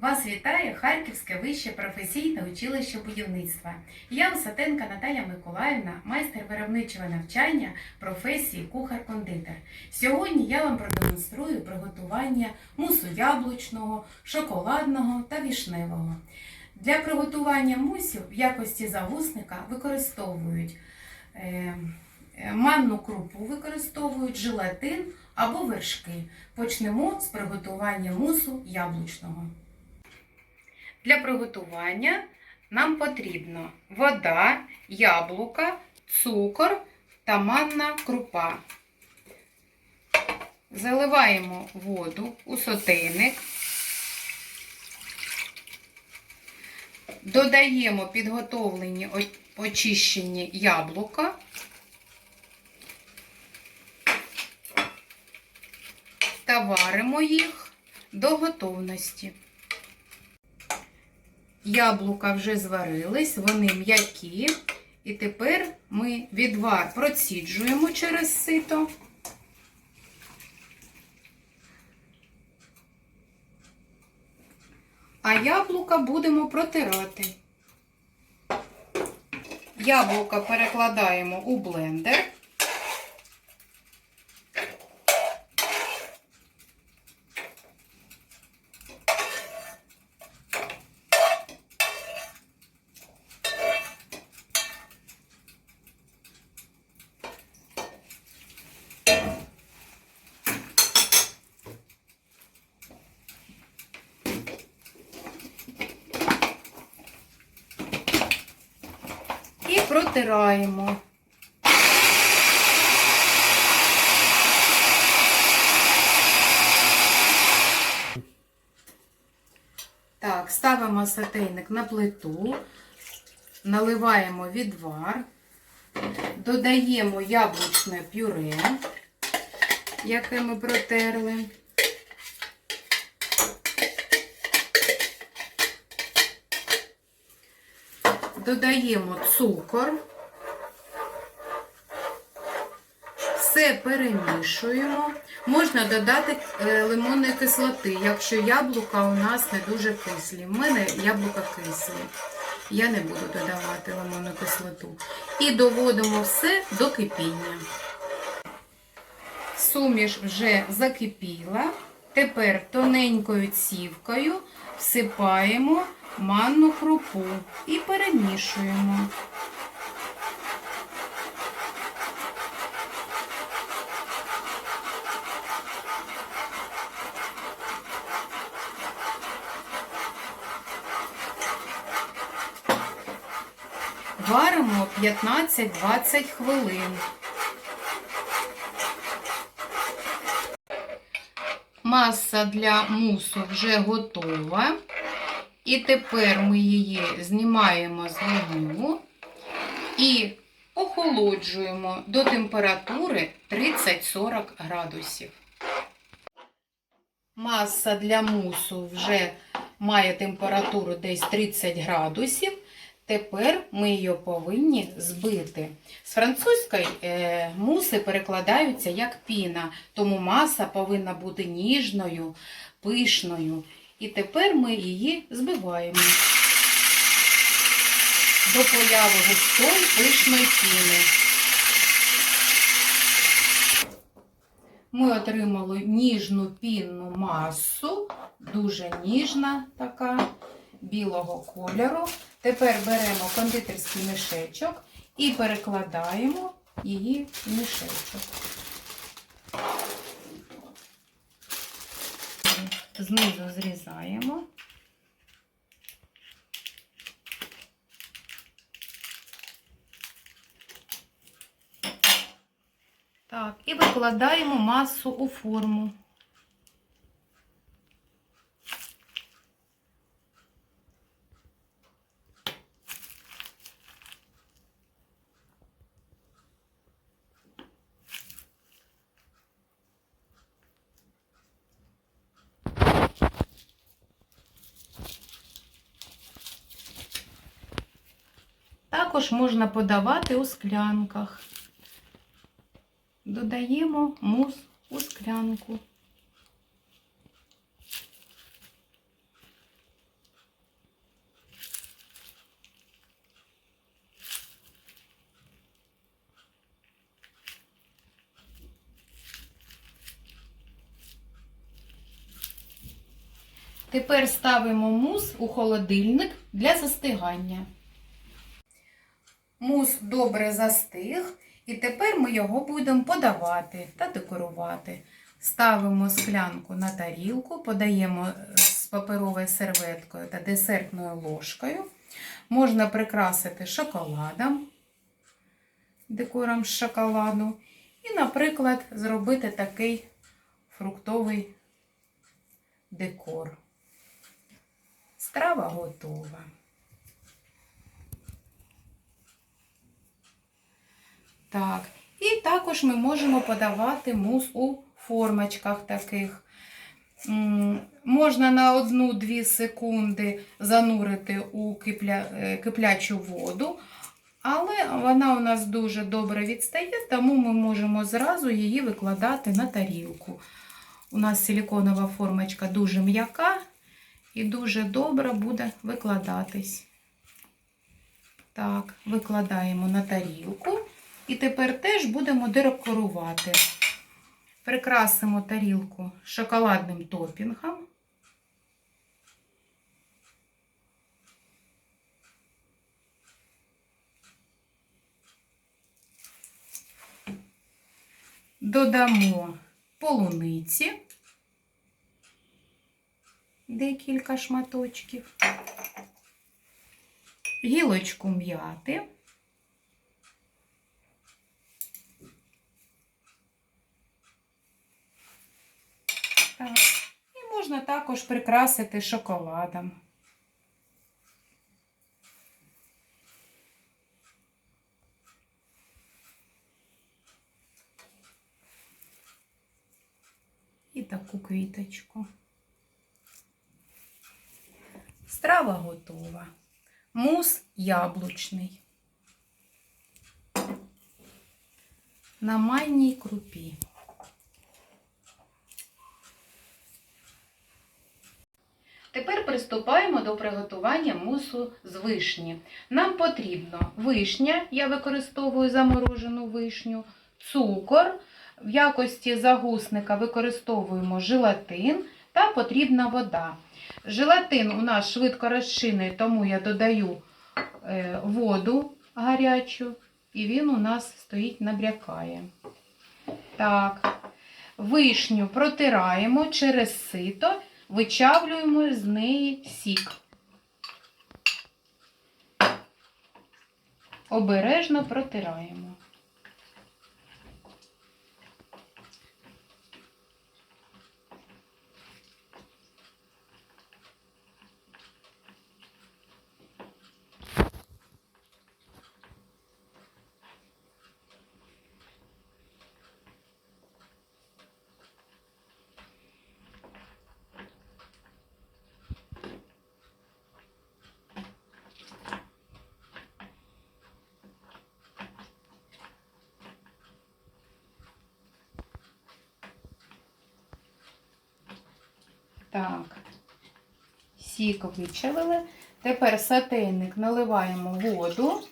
Вас вітає Харківське вище професійне училище будівництва. Я Осатенка Наталя Миколаївна, майстер виробничого навчання професії кухар-кондитер. Сьогодні я вам продемонструю приготування мусу яблучного, шоколадного та вішневого. Для приготування мусів в якості загусника використовують е, манну крупу, використовують желатин або вершки. Почнемо з приготування мусу яблучного. Для приготування нам потрібно вода, яблука, цукор та манна крупа. Заливаємо воду у сотейник. Додаємо підготовлені очищені яблука. Та варимо їх до готовності. Яблука вже зварились, вони м'які. І тепер ми відвар проціджуємо через сито. А яблука будемо протирати. Яблука перекладаємо у блендер. Протираємо. Так, ставимо сотейник на плиту, наливаємо відвар, додаємо яблучне пюре, яке ми протерли. Додаємо цукор, все перемішуємо. Можна додати е, лимонної кислоти, якщо яблука у нас не дуже кислі. У мене яблука кислі. Я не буду додавати лимонну кислоту. І доводимо все до кипіння. Суміш вже закипіла. Тепер тоненькою цівкою всипаємо манну крупу і перемішуємо. Варимо 15-20 хвилин. Маса для мусу вже готова. І тепер ми її знімаємо з вогню і охолоджуємо до температури 30-40 градусів. Маса для мусу вже має температуру десь 30 градусів. Тепер ми її повинні збити. З французької е, муси перекладаються як піна, тому маса повинна бути ніжною, пишною. І тепер ми її збиваємо до появи густої пишної піни. Ми отримали ніжну пінну масу, дуже ніжна така, білого кольору. Тепер беремо кондитерський мішечок і перекладаємо її в мішечок. Знизу зрізаємо. Так, і викладаємо масу у форму. Також можна подавати у склянках. Додаємо мус у склянку. Тепер ставимо мус у холодильник для застигання. Мус добре застиг, і тепер ми його будемо подавати та декорувати. Ставимо склянку на тарілку, подаємо з паперовою серветкою та десертною ложкою. Можна прикрасити шоколадом, декором з шоколаду. І, наприклад, зробити такий фруктовий декор. Страва готова. Так, і також ми можемо подавати мус у формочках таких. Можна на 1-2 секунди занурити у кипля, е, киплячу воду, але вона у нас дуже добре відстає, тому ми можемо зразу її викладати на тарілку. У нас силіконова формочка дуже м'яка і дуже добре буде викладатись. Так, викладаємо на тарілку. І тепер теж будемо декорувати. Прикрасимо тарілку шоколадним топінгом. Додамо полуниці, декілька шматочків, гілочку м'яти. Так. І можна також прикрасити шоколадом. І таку квіточку. Страва готова. Мус яблучний. На манній крупі. Тепер приступаємо до приготування мусу з вишні. Нам потрібно вишня, я використовую заморожену вишню, цукор. В якості загусника використовуємо желатин та потрібна вода. Желатин у нас швидко розчинний, тому я додаю е, воду гарячу, і він у нас стоїть набрякає. Так, вишню протираємо через сито вичавлюємо з неї сік. Обережно протираємо. Так, сік вичавили. Тепер сотейник наливаємо воду.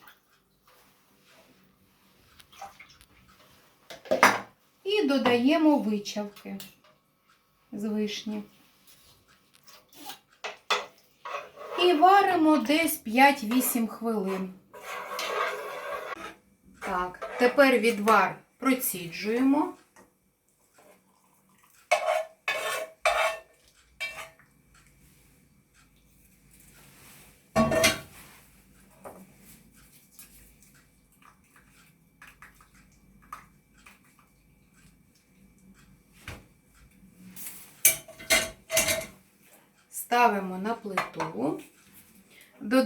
І додаємо вичавки з вишні. І варимо десь 5-8 хвилин. Так, тепер відвар проціджуємо. Ставимо на плиту,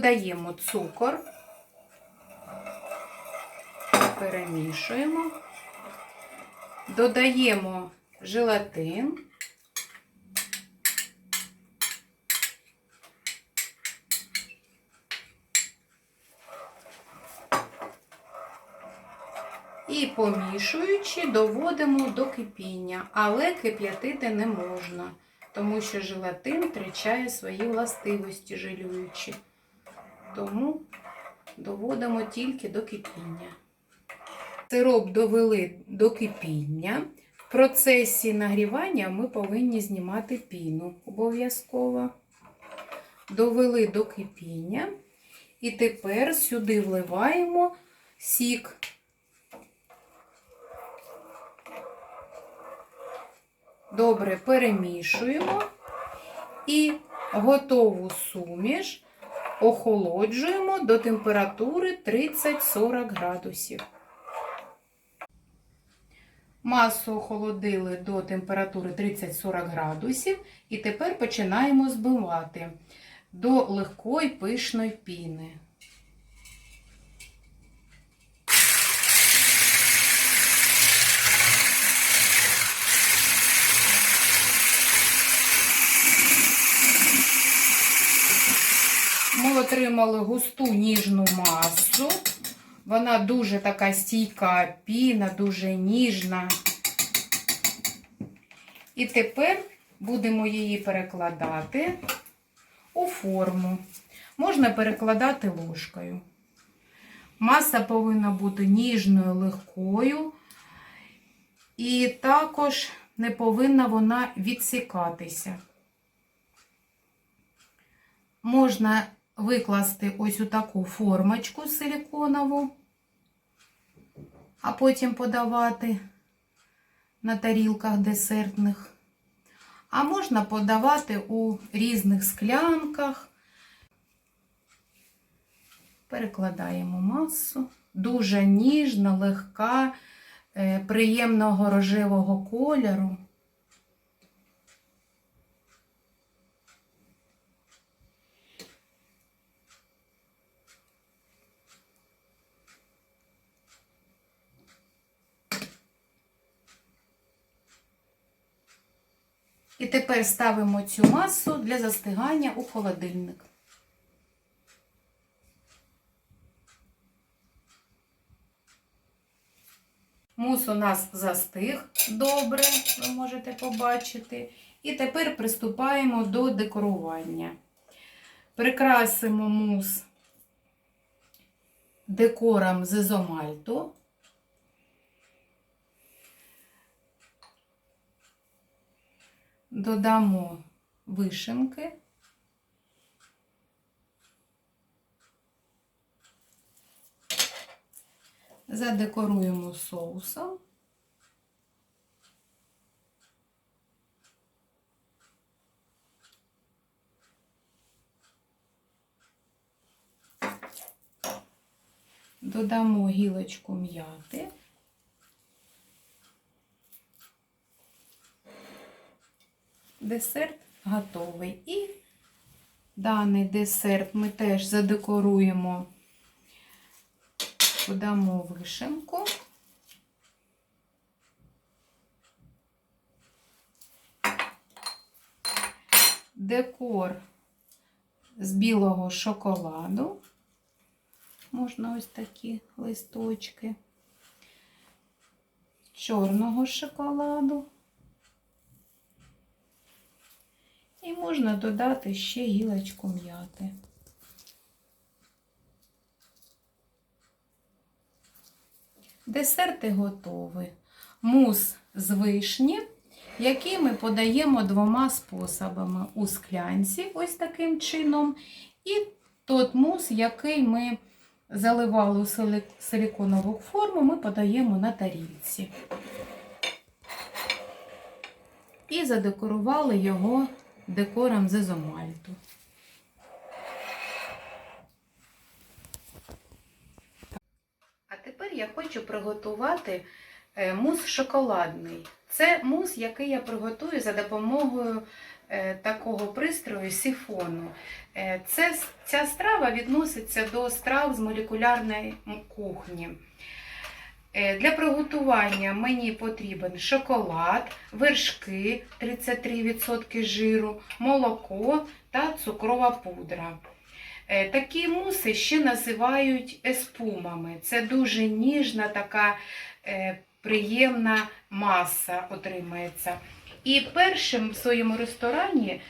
додаємо цукор, перемішуємо, додаємо желатин. І помішуючи, доводимо до кипіння, але кип'ятити не можна, тому що желатин втрачає свої властивості жилюючі. Тому доводимо тільки до кипіння. Сироп довели до кипіння. В процесі нагрівання ми повинні знімати піну обов'язково. Довели до кипіння. І тепер сюди вливаємо сік. Добре перемішуємо і готову суміш охолоджуємо до температури 30-40 градусів. Масу охолодили до температури 30-40 градусів і тепер починаємо збивати до легкої пишної піни. Ми отримали густу ніжну масу. Вона дуже така стійка піна, дуже ніжна. І тепер будемо її перекладати у форму. Можна перекладати ложкою. Маса повинна бути ніжною, легкою. І також не повинна вона відсікатися. Можна викласти ось у таку формочку силіконову, а потім подавати на тарілках десертних. А можна подавати у різних склянках. Перекладаємо масу. Дуже ніжна, легка, е, приємного рожевого кольору. І тепер ставимо цю масу для застигання у холодильник. Мус у нас застиг добре, ви можете побачити. І тепер приступаємо до декорування. Прикрасимо мус декором з ізомальту. Додамо вишенки. Задекоруємо соусом. Додамо гілочку м'яти. Десерт готовий. І даний десерт ми теж задекоруємо, додамо вишенку. Декор з білого шоколаду. Можна ось такі листочки, чорного шоколаду. І можна додати ще гілочку м'яти. Десерти готові. Мус з вишні, який ми подаємо двома способами. У склянці, ось таким чином, і тот мус, який ми заливали у силиконову форму, ми подаємо на тарілці. І задекорували його декором з ізомальту. А тепер я хочу приготувати е, мус шоколадний. Це мус, який я приготую за допомогою е, такого пристрою сифону. Е, це, Ця страва відноситься до страв з молекулярної кухні. Для приготування мені потрібен шоколад, вершки 33% жиру, молоко та цукрова пудра. Такі муси ще називають еспумами. Це дуже ніжна, така приємна маса отримається. І першим в своєму ресторані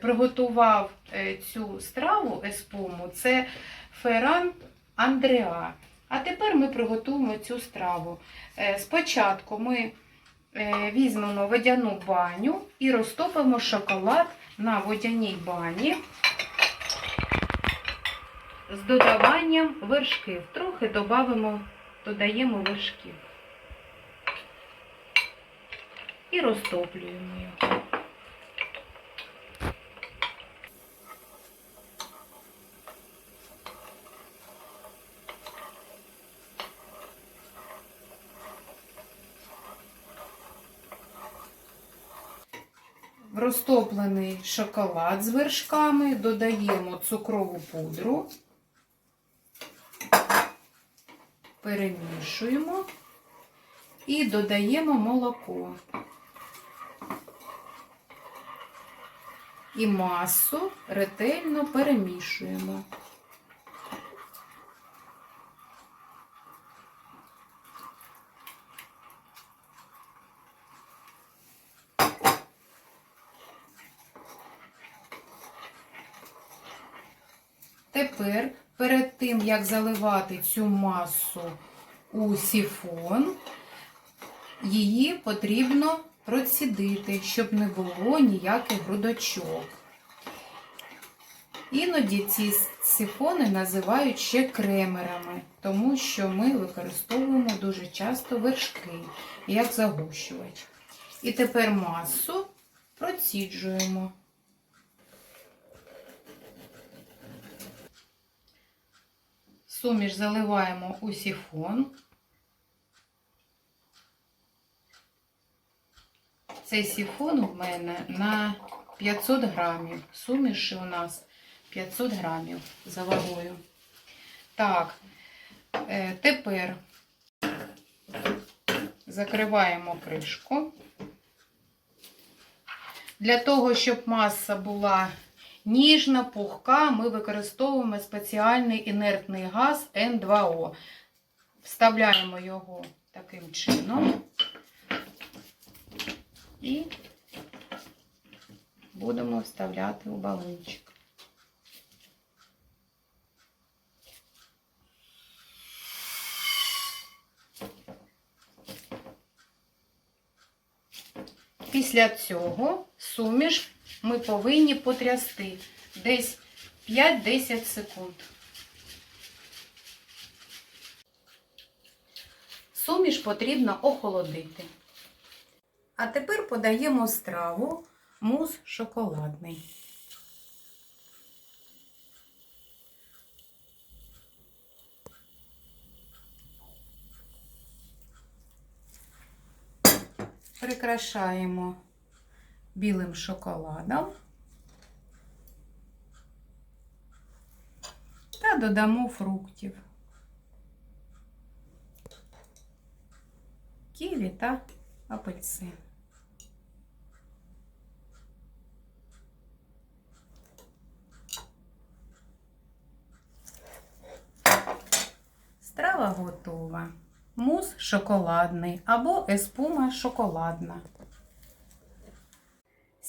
приготував цю страву еспуму це Ферран Андреа. А тепер ми приготуємо цю страву. Спочатку ми е, візьмемо водяну баню і розтопимо шоколад на водяній бані з додаванням вершків. Трохи додаємо, додаємо вершків. І розтоплюємо його. Розтоплений шоколад з вершками додаємо цукрову пудру, перемішуємо і додаємо молоко. І масу ретельно перемішуємо. Тепер, перед тим, як заливати цю масу у сіфон, її потрібно процідити, щоб не було ніяких грудочок. Іноді ці сифони називають ще кремерами, тому що ми використовуємо дуже часто вершки, як загущувач. І тепер масу проціджуємо. Суміш заливаємо у сіфон. Цей сіфон у мене на 500 грамів. Суміші у нас 500 грамів за вагою. Так, е, тепер закриваємо кришку. Для того, щоб маса була ніжна, пухка, ми використовуємо спеціальний інертний газ N2O. Вставляємо його таким чином і будемо вставляти у балончик. Після цього суміш ми повинні потрясти десь 5-10 секунд. Суміш потрібно охолодити. А тепер подаємо страву мус шоколадний. Прикрашаємо білим шоколадом та додамо фруктів. Ківі та апельсин. Страва готова. Мус шоколадний або еспума шоколадна.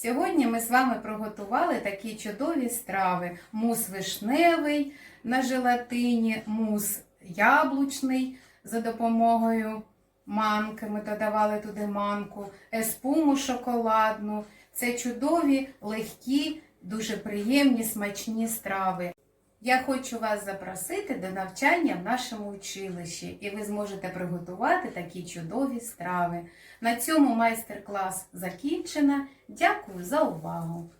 Сьогодні ми з вами приготували такі чудові страви: мус вишневий на желатині, мус яблучний за допомогою манки. Ми додавали туди манку, еспуму шоколадну. Це чудові, легкі, дуже приємні, смачні страви. Я хочу вас запросити до навчання в нашому училищі, і ви зможете приготувати такі чудові страви. На цьому майстер-клас закінчено. Дякую за увагу!